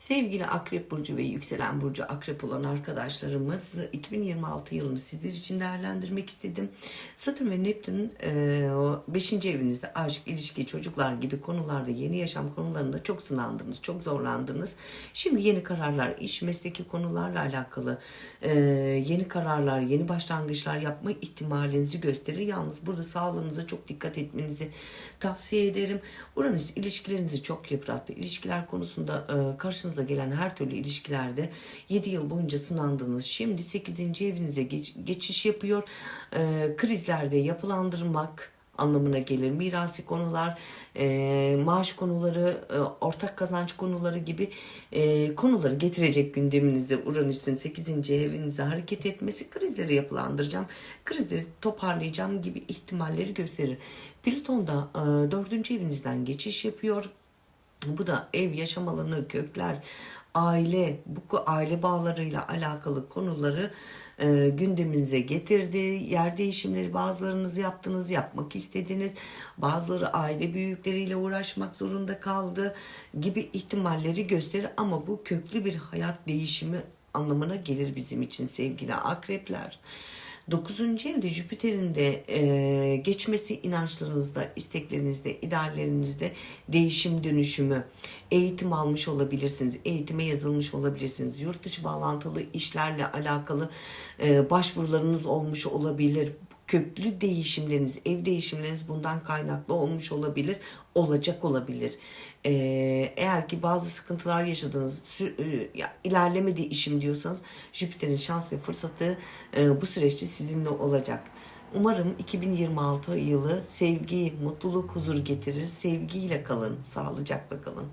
Sevgili Akrep Burcu ve Yükselen Burcu Akrep olan arkadaşlarımız 2026 yılını sizler için değerlendirmek istedim. Satürn ve Neptün 5. evinizde aşk, ilişki, çocuklar gibi konularda yeni yaşam konularında çok sınandınız, çok zorlandınız. Şimdi yeni kararlar, iş, mesleki konularla alakalı e, yeni kararlar, yeni başlangıçlar yapma ihtimalinizi gösterir. Yalnız burada sağlığınıza çok dikkat etmenizi tavsiye ederim. Uranüs ilişkilerinizi çok yıprattı. İlişkiler konusunda e, karşınıza gelen her türlü ilişkilerde 7 yıl boyunca sınandınız. Şimdi 8. evinize geç- geçiş yapıyor. E, krizlerde yapılandırmak anlamına gelir. Mirasi konular, e, maaş konuları, e, ortak kazanç konuları gibi e, konuları getirecek gündeminize Uranüs'ün 8. evinize hareket etmesi krizleri yapılandıracağım, krizleri toparlayacağım gibi ihtimalleri gösterir. Plüton da e, 4. evinizden geçiş yapıyor. Bu da ev, yaşam alanı, kökler, aile, bu aile bağlarıyla alakalı konuları e, gündeminize getirdi. Yer değişimleri bazılarınız yaptınız, yapmak istediniz. Bazıları aile büyükleriyle uğraşmak zorunda kaldı gibi ihtimalleri gösterir ama bu köklü bir hayat değişimi anlamına gelir bizim için sevgili akrepler. 9. evde Jüpiter'in de e, geçmesi inançlarınızda, isteklerinizde, ideallerinizde değişim dönüşümü, eğitim almış olabilirsiniz, eğitime yazılmış olabilirsiniz, yurt dışı bağlantılı işlerle alakalı e, başvurularınız olmuş olabilir. Köklü değişimleriniz, ev değişimleriniz bundan kaynaklı olmuş olabilir, olacak olabilir. E, eğer ki bazı sıkıntılar yaşadınız, sü- e, ilerlemedi işim diyorsanız Jüpiter'in şans ve fırsatı e, bu süreçte sizinle olacak. Umarım 2026 yılı sevgi, mutluluk, huzur getirir. Sevgiyle kalın, sağlıcakla kalın.